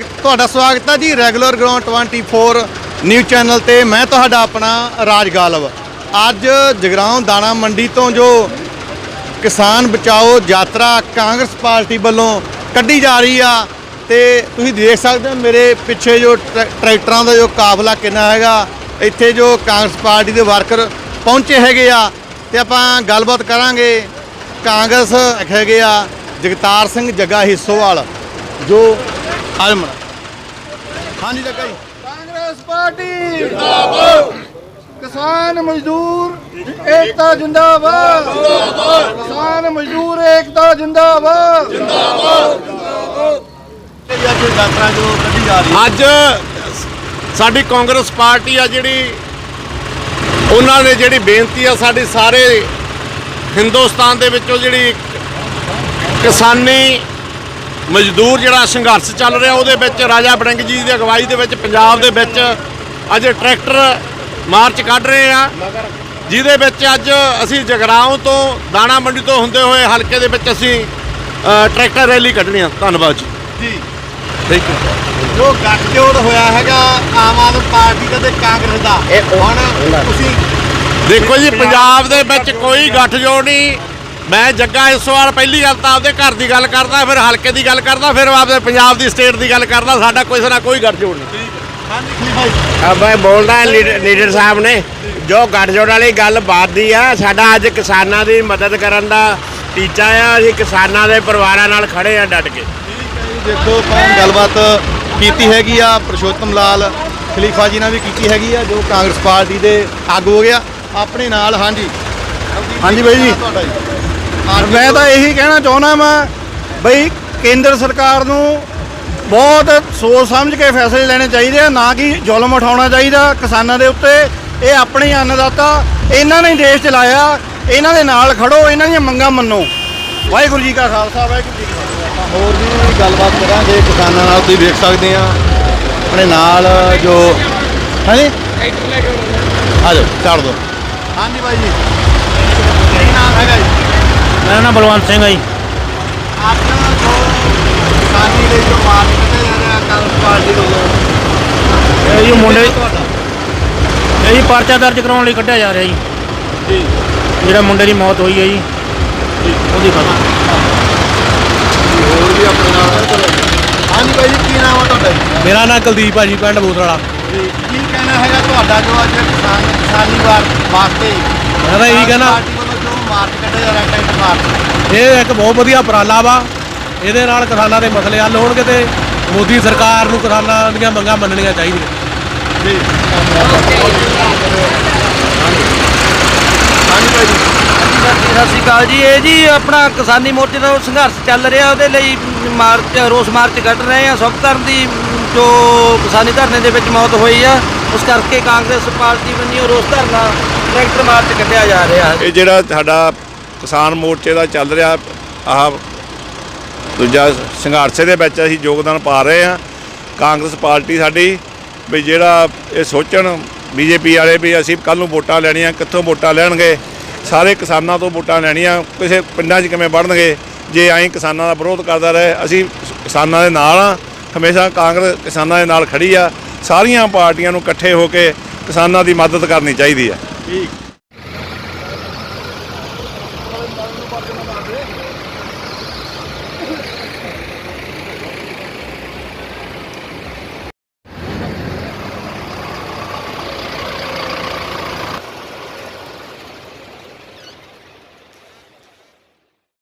ਤੁਹਾਡਾ ਸਵਾਗਤ ਹੈ ਜੀ ਰੈਗੂਲਰ ਗਰਾਊਂਡ 24 ਨਿਊਜ਼ ਚੈਨਲ ਤੇ। ਮੈਂ ਤੁਹਾਡਾ ਆਪਣਾ ਰਾਜ ਗਾਲਵ। ਅੱਜ ਜਗਰਾਉਂ ਦਾਣਾ ਮੰਡੀ ਤੋਂ ਜੋ ਕਿਸਾਨ ਬਚਾਓ ਯਾਤਰਾ ਕਾਂਗਰਸ ਪਾਰਟੀ ਵੱਲੋਂ ਕੱਢੀ ਜਾ ਰਹੀ ਆ, ਤੇ ਤੁਸੀਂ ਦੇਖ ਸਕਦੇ ਹੋ ਮੇਰੇ ਪਿੱਛੇ ਜੋ ਟਰੈ- ਟਰੈਕਟਰਾਂ ਦਾ ਜੋ ਕਾਫਲਾ ਕਿੰਨਾ ਹੈਗਾ, ਇੱਥੇ ਜੋ ਕਾਂਗਰਸ ਪਾਰਟੀ ਦੇ ਵਰਕਰ ਪਹੁੰਚੇ ਹੈਗੇ ਆ, ਤੇ ਆਪਾਂ ਗੱਲਬਾਤ ਕਰਾਂਗੇ ਕਾਂਗਰਸ ਹੈਗੇ ਆ ਜਗਤਾਰ ਸਿੰਘ ਜੱਗਾ ਹਿੱਸੋਵਾਲ, ਜੋ ਆਲਮ ਹਾਂਜੀ ਜੱਗਾ ਜੀ। Congress party. ਜਿੰਦਾਬਾਦ ਕਿਸਾਨ ਮਜ਼ਦੂਰ ਏਕਤਾ ਜਿੰਦਾਬਾਦ ਜਿੰਦਾਬਾਦ। ਕਿਸਾਨ ਮਜ਼ਦੂਰ ਏਕਤਾ ਜਿੰਦਾਬਾਦ। ਅੱਜ ਸਾਡੀ ਕਾਂਗਰਸ ਪਾਰਟੀ ਆ ਜਿਹੜੀ ਉਹਨਾਂ ਨੇ ਜਿਹੜੀ ਬੇਨਤੀ ਆ ਸਾਡੀ ਸਾਰੇ ਹਿੰਦੁਸਤਾਨ ਦੇ ਵਿੱਚੋਂ ਜਿਹੜੀ ਕਿਸਾਨੀ ਮਜ਼ਦੂਰ ਜਿਹੜਾ ਸੰਘਰਸ਼ ਚੱਲ ਰਿਹਾ ਉਹਦੇ ਵਿੱਚ ਰਾਜਾ ਬੜਿੰਗ ਜੀ ਦੀ ਅਗਵਾਈ ਦੇ ਵਿੱਚ ਪੰਜਾਬ ਦੇ ਵਿੱਚ ਅੱਜ ਟਰੈਕਟਰ ਮਾਰਚ ਕੱਢ ਰਹੇ ਆ। ਜਿਹਦੇ ਵਿੱਚ ਅੱਜ ਅਸੀਂ ਜਗਰਾਉਂ ਤੋਂ ਦਾਣਾ ਮੰਡੀ ਤੋਂ ਹੁੰਦੇ ਹੋਏ ਹਲਕੇ ਦੇ ਵਿੱਚ ਅਸੀਂ ਟਰੈਕਟਰ ਰੈਲੀ ਕੱਢਣੀ ਆ। ਧੰਨਵਾਦ ਜੀ। ਜੀ। ਠੀਕ ਹੈ ਜੋ ਗੱਠਜੋੜ ਹੋਇਆ ਹੈਗਾ ਆਮ ਆਦਮੀ ਪਾਰਟੀ ਦਾ ਤੇ ਕਾਂਗਰਸ ਦਾ ਹੁਣ ਤੁਸੀਂ ਦੇਖੋ ਜੀ ਪੰਜਾਬ ਦੇ ਵਿੱਚ ਕੋਈ ਗੱਠਜੋੜ ਨਹੀਂ। ਮੈਂ ਜੱਗਾ ਇਸ ਵਾਰ ਪਹਿਲੀ ਗੱਲ ਤਾਂ ਆਪਦੇ ਘਰ ਦੀ ਗੱਲ ਕਰਦਾ ਫਿਰ ਹਲਕੇ ਦੀ ਗੱਲ ਕਰਦਾ ਫਿਰ ਆਪਦੇ ਪੰਜਾਬ ਦੀ ਸਟੇਟ ਦੀ ਗੱਲ ਕਰਦਾ ਸਾਡਾ ਕੋਈ ਨਾ ਕੋਈ ਗੱਠਜੋੜ ਨਹੀਂ। ਹਾਂਜੀ ਖਲੀਫਾ ਜੀ ਅਬ ਮੈਂ ਬੋਲਦਾ ਲੀਡਰ ਲੀਡਰ ਸਾਹਿਬ ਨੇ ਜੋ ਗੱਠਜੋੜ ਵਾਲੀ ਗੱਲ ਬਾਤ ਦੀ ਆ ਸਾਡਾ ਅੱਜ ਕਿਸਾਨਾਂ ਦੀ ਮਦਦ ਕਰਨ ਦਾ ਟੀਚਾ ਆ ਅਸੀਂ ਕਿਸਾਨਾਂ ਦੇ ਪਰਿਵਾਰਾਂ ਨਾਲ ਖੜੇ ਆ ਡਟ ਕੇ। ਦੇਖੋ ਆਪਾਂ ਗੱਲਬਾਤ ਕੀਤੀ ਹੈਗੀ ਆ ਪ੍ਰਸ਼ੋਤਮ ਲਾਲ ਖਲੀਫਾ ਜੀ ਨਾਲ ਵੀ ਕੀਤੀ ਹੈਗੀ ਆ ਜੋ ਕਾਂਗਰਸ ਪਾਰਟੀ ਦੇ ਆਗੂ ਹੋ ਗਿਆ ਆਪਣੇ ਨਾਲ ਹਾਂਜੀ। ਹਾਂਜੀ ਬਾਈ ਜੀ। ਤੁਹਾਡਾ ਜੀ। ਮੈਂ ਤਾਂ ਇਹੀ ਕਹਿਣਾ ਚਾਹੁੰਦਾ ਮੈਂ ਬਈ ਕੇਂਦਰ ਸਰਕਾਰ ਨੂੰ ਬਹੁਤ ਸੋਚ ਸਮਝ ਕੇ ਫੈਸਲੇ ਲੈਣੇ ਚਾਹੀਦੇ ਆ ਨਾ ਕਿ ਜ਼ੁਲਮ ਉਠਾਉਣਾ ਚਾਹੀਦਾ ਕਿਸਾਨਾਂ ਦੇ ਉੱਤੇ। ਇਹ ਆਪਣੇ ਅੰਨਦਾਤਾ ਇਹਨਾਂ ਨੇ ਦੇਸ਼ ਚਲਾਇਆ ਇਹਨਾਂ ਦੇ ਨਾਲ ਖੜੋ ਇਹਨਾਂ ਦੀਆਂ ਮੰਗਾਂ ਮੰਨੋ। ਵਾਹਿਗੁਰੂ ਜੀ ਕਾ ਖਾਲਸਾ ਵਾਹਿਗੁਰੂ ਜੀ ਕੀ ਫਤਿਹ। ਹੋਰ ਵੀ ਗੱਲਬਾਤ ਕਰਾਂਗੇ ਕਿਸਾਨਾਂ ਨਾਲ ਤੁਸੀਂ ਵੇਖ ਸਕਦੇ ਆ। ਆਪਣੇ ਨਾਲ ਜੋ ਹਾਂਜੀ? ਆ ਜਾਓ ਛੱਡ ਦਿਓ ਹਾਂਜੀ ਬਾਈ ਜੀ। ਕੀ ਨਾਮ ਹੈਗਾ ਜੀ? ਮੇਰਾ ਨਾਮ ਬਲਵੰਤ ਸਿੰਘ ਹੈ ਜੀ। ਅੱਜ ਜੋ ਕਿਸਾਨੀ ਲਈ ਜੋ ਮਾਰਚ ਕੱਢਿਆ ਜਾ ਰਿਹਾ ਕਾਂਗਰਸ ਪਾਰਟੀ ਵੱਲੋਂ ਇਹ ਜੀ ਮੁੰਡੇ ਤੁਹਾਡਾ? ਇਹ ਜੀ ਪਰਚਾ ਦਰਜ ਕਰਾਉਣ ਲਈ ਕੱਢਿਆ ਜਾ ਰਿਹਾ ਜੀ। ਜੀ। ਜਿਹੜਾ ਮੁੰਡੇ ਦੀ ਮੌਤ ਹੋਈ ਹੈ ਜੀ। ਉਹਦੀ ਖਬਰ ਹੋਰ ਵੀ ਆਪਣੇ ਨਾਲ ਹਾਂਜੀ ਬਾਈ ਜੀ ਕੀ ਨਾਮ ਆ ਤੁਹਾਡਾ ਜੀ? ਮੇਰਾ ਨਾਮ ਕੁਲਦੀਪ ਆ ਜੀ ਪਿੰਡ ਬੂਤਵਾਲਾ ਜੀ ਕੀ ਕਹਿਣਾ ਹੈਗਾ ਤੁਹਾਡਾ ਜੋ ਅੱਜ ਕਿਸਾਨ ਕਿਸਾਨੀ ਵਾਰ ਵਾਸਤੇ ਮੈਂ ਤਾਂ ਇਹੀ ਕਹਿਣਾ ਵੱਲੋਂ ਮਾਰਚ ਜਾ ਮਾਰਚ ਇਹ ਇੱਕ ਬਹੁਤ ਵਧੀਆ ਉਪਰਾਲਾ ਵਾ। ਇਹਦੇ ਨਾਲ ਕਿਸਾਨਾਂ ਦੇ ਮਸਲੇ ਹੱਲ ਹੋਣਗੇ ਤੇ ਮੋਦੀ ਸਰਕਾਰ ਨੂੰ ਕਿਸਾਨਾਂ ਦੀਆਂ ਮੰਗਾਂ ਮੰਨਣੀਆਂ ਚਾਹੀਦੀਆਂ। ਜੀ। ਹਾਂਜੀ ਬਾਈ ਜੀ। ਸਤਿ ਸ਼੍ਰੀ ਅਕਾਲ ਜੀ। ਇਹ ਜੀ ਆਪਣਾ ਕਿਸਾਨੀ ਮੋਰਚੇ ਦਾ ਸੰਘਰਸ਼ ਚੱਲ ਰਿਹਾ ਉਹਦੇ ਲਈ ਮਾਰਚ ਰੋਸ ਮਾਰਚ ਕੱਢ ਰਹੇ ਆ। ਸੁਖ ਕਰਨ ਦੀ ਜੋ ਕਿਸਾਨੀ ਧਰਨੇ ਦੇ ਵਿੱਚ ਮੌਤ ਹੋਈ ਆ ਉਸ ਕਰਕੇ ਕਾਂਗਰਸ ਪਾਰਟੀ ਵੱਲੋਂ ਰੋਸ ਧਰਨਾ ਟਰੈਕਟਰ ਮਾਰਚ ਕੱਢਿਆ ਜਾ ਰਿਹਾ ਇਹ ਜਿਹੜਾ ਸਾਡਾ ਕਿਸਾਨ ਮੋਰਚੇ ਦਾ ਚੱਲ ਰਿਹਾ, ਆਹ ਦੂਜਾ ਸੰਘਰਸ਼ ਦੇ ਵਿੱਚ ਅਸੀਂ ਯੋਗਦਾਨ ਪਾ ਰਹੇ ਹਾਂ। ਕਾਂਗਰਸ ਪਾਰਟੀ ਸਾਡੀ ਵੀ ਜਿਹੜਾ ਇਹ ਸੋਚਣ, ਬੀਜੇਪੀ ਵਾਲੇ ਵੀ ਅਸੀਂ ਕੱਲ ਨੂੰ ਵੋਟਾਂ ਲੈਣੀਆਂ, ਕਿੱਥੋਂ ਵੋਟਾਂ ਲੈਣਗੇ? ਸਾਰੇ ਕਿਸਾਨਾਂ ਤੋਂ ਵੋਟਾਂ ਲੈਣੀਆਂ, ਕਿਸੇ ਪਿੰਡਾਂ 'ਚ ਕਿਵੇਂ ਵੜਨਗੇ? ਜੇ ਐਂ ਕਿਸਾਨਾਂ ਦਾ ਵਿਰੋਧ ਕਰਦਾ ਰਹੇ, ਅਸੀਂ ਕਿਸਾਨਾਂ ਦੇ ਨਾਲ ਆ ਹਮੇਸ਼ਾ ਕਾਂਗਰਸ ਕਿਸਾਨਾਂ ਦੇ ਨਾਲ ਖੜੀ ਆ। ਸਾਰੀਆਂ ਪਾਰਟੀਆਂ ਨੂੰ ਇਕੱਠੇ ਹੋ ਕੇ ਕਿਸਾਨਾਂ ਦੀ ਮਦਦ ਕਰਨੀ ਚਾਹੀਦੀ ਆ। Big.